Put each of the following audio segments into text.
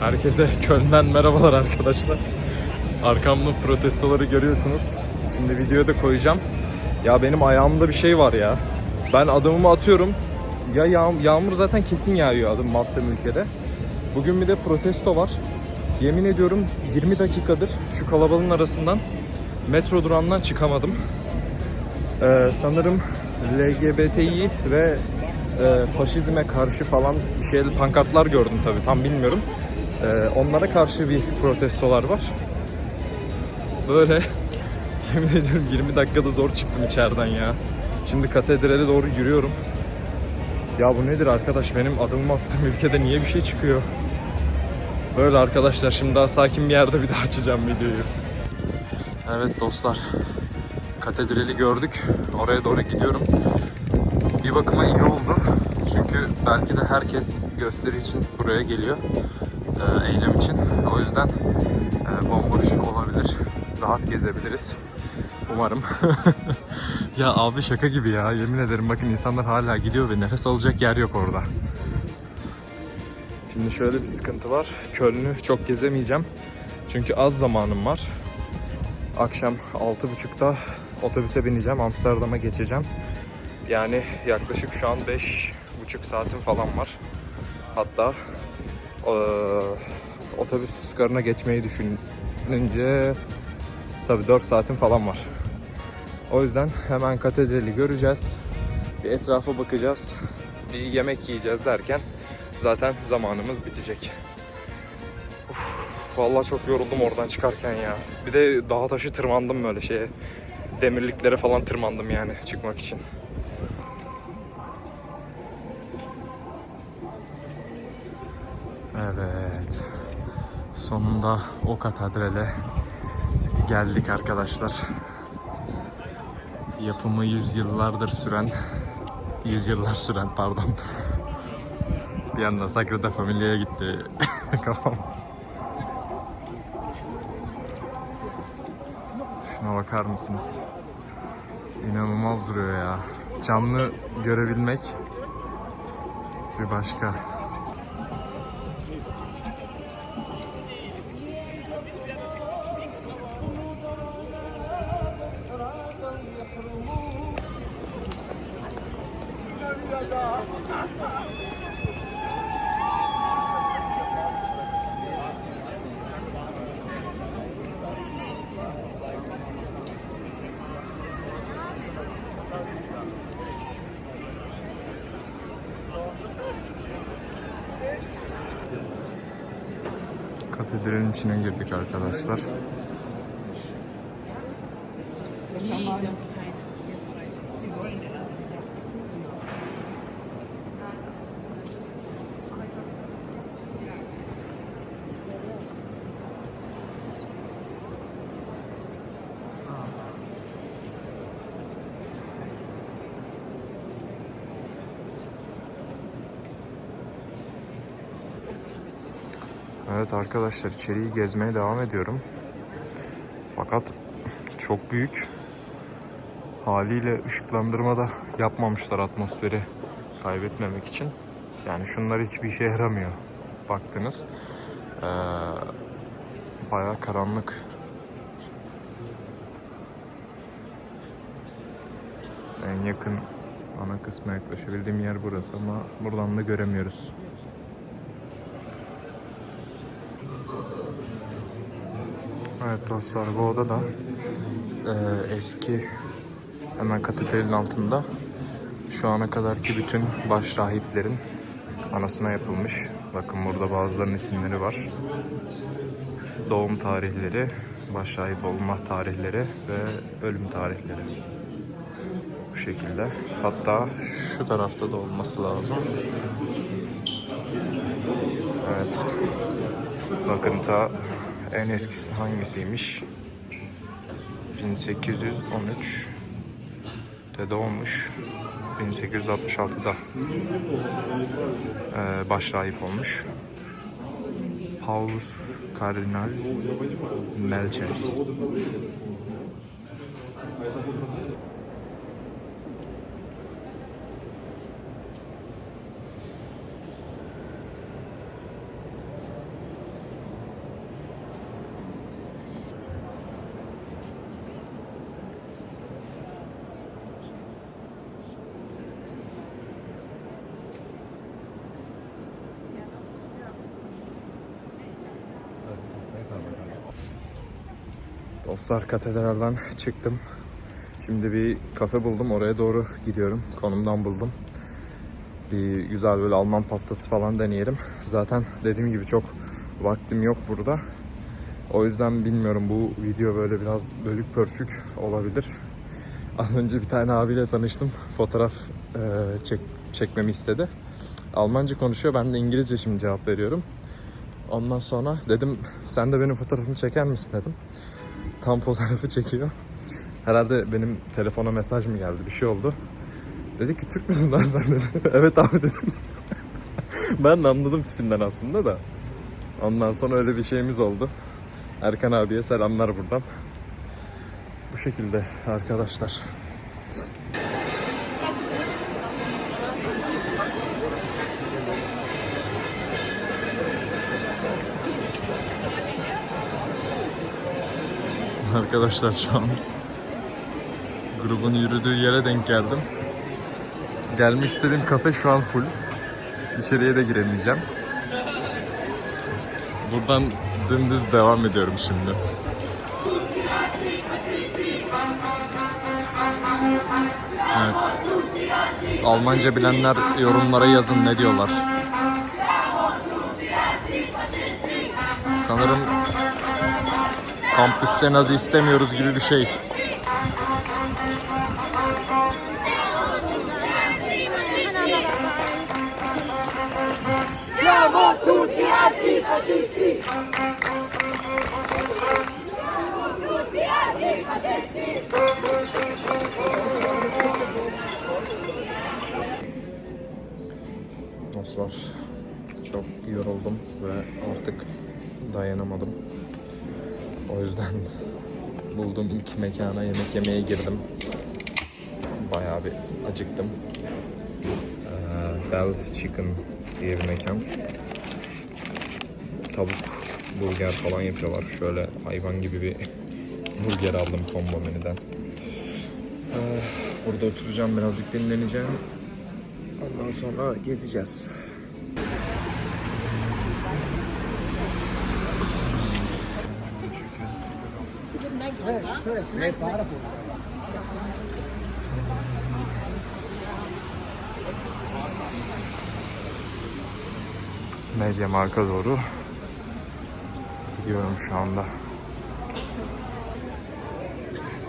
Herkese Köln'den merhabalar arkadaşlar. Arkamda protestoları görüyorsunuz. Şimdi videoya da koyacağım. Ya benim ayağımda bir şey var ya. Ben adımımı atıyorum. Ya yağ- yağmur zaten kesin yağıyor adımımı attığım ülkede. Bugün bir de protesto var. Yemin ediyorum 20 dakikadır şu kalabalığın arasından metro durağından çıkamadım. Ee, sanırım LGBTİ ve e, faşizme karşı falan bir şeyler pankartlar gördüm tabii tam bilmiyorum. Ee, onlara karşı bir protestolar var. Böyle yemin ediyorum 20 dakikada zor çıktım içeriden ya. Şimdi katedrale doğru yürüyorum. Ya bu nedir arkadaş benim adımımı attığım ülkede niye bir şey çıkıyor? Böyle arkadaşlar şimdi daha sakin bir yerde bir daha açacağım videoyu. Evet dostlar katedrali gördük. Oraya doğru gidiyorum. Bir bakıma iyi oldu. Çünkü belki de herkes gösteri için buraya geliyor. E, eylem için. O yüzden e, bomboş olabilir. Rahat gezebiliriz. Umarım. ya abi şaka gibi ya. Yemin ederim bakın insanlar hala gidiyor ve nefes alacak yer yok orada. Şimdi şöyle bir sıkıntı var. Köln'ü çok gezemeyeceğim. Çünkü az zamanım var. Akşam 6.30'da otobüse bineceğim. Amsterdam'a geçeceğim. Yani yaklaşık şu an 5.5 saatim falan var. Hatta otobüs garına geçmeyi düşününce tabii 4 saatim falan var. O yüzden hemen katedrali göreceğiz. Bir etrafa bakacağız. Bir yemek yiyeceğiz derken zaten zamanımız bitecek. Vallahi çok yoruldum oradan çıkarken ya. Bir de dağ taşı tırmandım böyle şeye. Demirliklere falan tırmandım yani çıkmak için. Evet. Sonunda o katedrale geldik arkadaşlar. Yapımı yüzyıllardır süren, yüzyıllar süren pardon. Bir anda Sagrada Familia'ya gitti kafam. Şuna bakar mısınız? İnanılmaz duruyor ya. Canlı görebilmek bir başka. Katedralin içine girdik arkadaşlar. Evet arkadaşlar içeriği gezmeye devam ediyorum. Fakat çok büyük. Haliyle ışıklandırma da yapmamışlar atmosferi kaybetmemek için. Yani şunlar hiçbir işe yaramıyor. Baktınız. Ee, bayağı karanlık. En yakın ana kısma yaklaşabildiğim yer burası ama buradan da göremiyoruz. Evet dostlar bu oda da e, eski hemen katedralin altında şu ana kadarki bütün baş rahiplerin anasına yapılmış. Bakın burada bazılarının isimleri var. Doğum tarihleri, baş rahip olma tarihleri ve ölüm tarihleri. Bu şekilde. Hatta şu tarafta da olması lazım. Evet. Bakın ta en eskisi hangisiymiş? 1813 de doğmuş. 1866'da e, baş rahip olmuş. Paulus Kardinal Melchers. Dostlar katedralden çıktım. Şimdi bir kafe buldum. Oraya doğru gidiyorum. Konumdan buldum. Bir güzel böyle Alman pastası falan deneyelim. Zaten dediğim gibi çok vaktim yok burada. O yüzden bilmiyorum bu video böyle biraz bölük pörçük olabilir. Az önce bir tane abiyle tanıştım. Fotoğraf e, çek, çekmemi istedi. Almanca konuşuyor. Ben de İngilizce şimdi cevap veriyorum. Ondan sonra dedim sen de benim fotoğrafımı çeker misin dedim. Tam fotoğrafı çekiyor. Herhalde benim telefona mesaj mı geldi bir şey oldu. Dedi ki Türk müsün lan sen dedi. evet abi dedim. ben de anladım tipinden aslında da. Ondan sonra öyle bir şeyimiz oldu. Erkan abiye selamlar buradan. Bu şekilde arkadaşlar. Arkadaşlar şu an grubun yürüdüğü yere denk geldim. Gelmek istediğim kafe şu an full. İçeriye de giremeyeceğim. Buradan dümdüz devam ediyorum şimdi. Evet. Almanca bilenler yorumlara yazın ne diyorlar. Sanırım kampüste nazi istemiyoruz gibi bir şey. Siamo! Dostlar çok yoruldum ve artık dayanamadım. O yüzden bulduğum ilk mekana yemek yemeye girdim. Bayağı bir acıktım. Ee, Bell Chicken diye bir mekan. Tavuk burger falan yapıyorlar. Şöyle hayvan gibi bir burger aldım combo menüden. Ee, burada oturacağım birazcık dinleneceğim. Ondan sonra gezeceğiz. Medya marka doğru gidiyorum şu anda.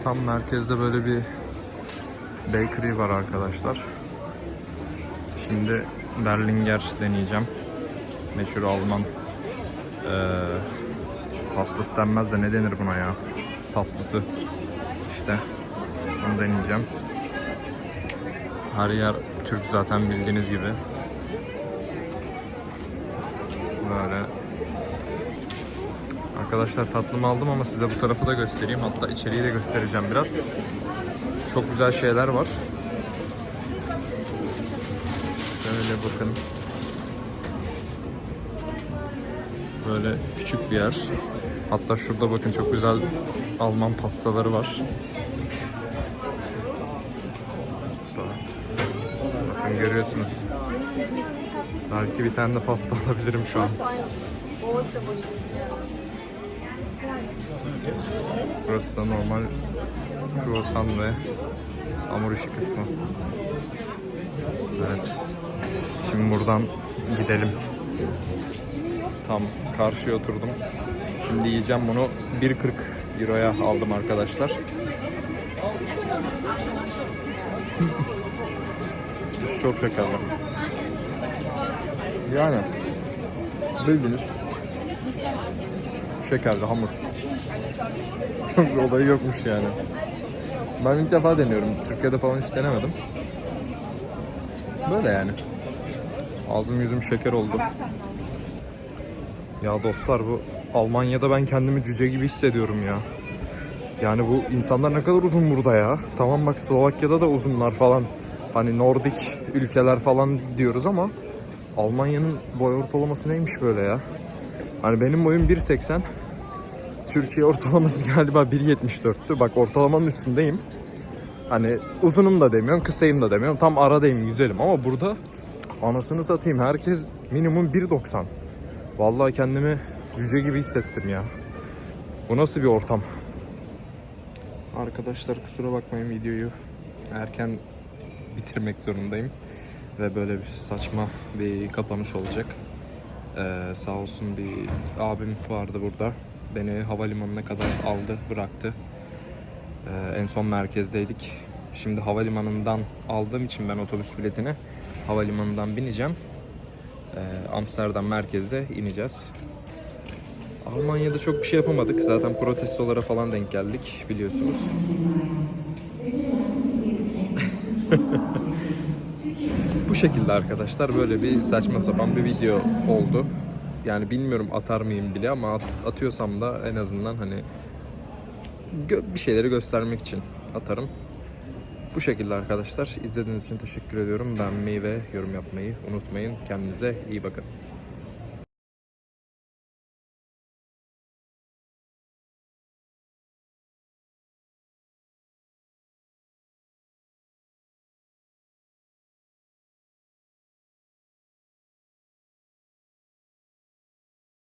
Tam merkezde böyle bir bakery var arkadaşlar. Şimdi Berlinger deneyeceğim. Meşhur Alman eee pastası denmez de ne denir buna ya? Tatlısı. İşte bunu deneyeceğim. Her yer Türk zaten bildiğiniz gibi. Böyle. Arkadaşlar tatlımı aldım ama size bu tarafı da göstereyim. Hatta içeriği de göstereceğim biraz. Çok güzel şeyler var. Şöyle bakın. Böyle küçük bir yer. Hatta şurada bakın çok güzel Alman pastaları var. Bakın görüyorsunuz. Belki bir tane de pasta alabilirim şu an. Burası da normal kruvasan ve hamur işi kısmı. Evet. Şimdi buradan gidelim. Tam karşıya oturdum. Şimdi yiyeceğim bunu 1.40 Euro'ya aldım arkadaşlar. Dışı çok şekerli. Yani bildiğiniz şekerli hamur. Çok bir olayı yokmuş yani. Ben ilk defa deniyorum. Türkiye'de falan hiç denemedim. Böyle yani. Ağzım yüzüm şeker oldu. Ya dostlar bu Almanya'da ben kendimi cüce gibi hissediyorum ya. Yani bu insanlar ne kadar uzun burada ya. Tamam bak Slovakya'da da uzunlar falan. Hani Nordik ülkeler falan diyoruz ama Almanya'nın boy ortalaması neymiş böyle ya? Hani benim boyum 1.80. Türkiye ortalaması galiba 1.74'tü. Bak ortalamanın üstündeyim. Hani uzunum da demiyorum, kısayım da demiyorum. Tam aradayım, güzelim ama burada anasını satayım herkes minimum 1.90. Vallahi kendimi cüce gibi hissettim ya. Bu nasıl bir ortam? Arkadaşlar kusura bakmayın videoyu erken bitirmek zorundayım. Ve böyle bir saçma bir kapanış olacak. Ee, sağ olsun bir abim vardı burada. Beni havalimanına kadar aldı, bıraktı. Ee, en son merkezdeydik. Şimdi havalimanından aldığım için ben otobüs biletini havalimanından bineceğim. Ee, Amsterdam merkezde ineceğiz. Almanya'da çok bir şey yapamadık. Zaten protestolara falan denk geldik biliyorsunuz. Bu şekilde arkadaşlar böyle bir saçma sapan bir video oldu. Yani bilmiyorum atar mıyım bile ama at- atıyorsam da en azından hani bir şeyleri göstermek için atarım. Bu şekilde arkadaşlar. İzlediğiniz için teşekkür ediyorum. Beğenmeyi ve yorum yapmayı unutmayın. Kendinize iyi bakın.